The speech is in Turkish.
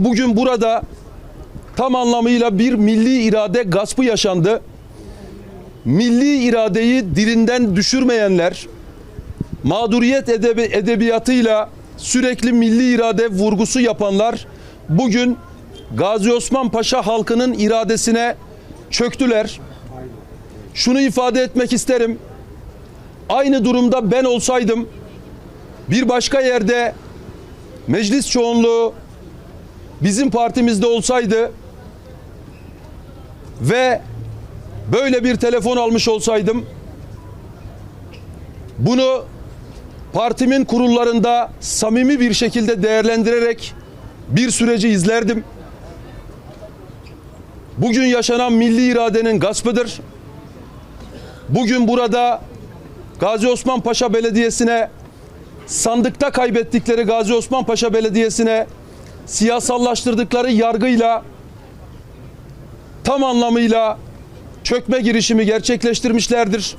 Bugün burada tam anlamıyla bir milli irade gaspı yaşandı. Milli iradeyi dilinden düşürmeyenler, mağduriyet edebi, edebiyatıyla sürekli milli irade vurgusu yapanlar bugün Gazi Osman Paşa halkının iradesine çöktüler. Şunu ifade etmek isterim. Aynı durumda ben olsaydım bir başka yerde meclis çoğunluğu bizim partimizde olsaydı ve böyle bir telefon almış olsaydım bunu partimin kurullarında samimi bir şekilde değerlendirerek bir süreci izlerdim. Bugün yaşanan milli iradenin gaspıdır. Bugün burada Gazi Osman Paşa Belediyesi'ne sandıkta kaybettikleri Gazi Osman Paşa Belediyesi'ne siyasallaştırdıkları yargıyla tam anlamıyla çökme girişimi gerçekleştirmişlerdir.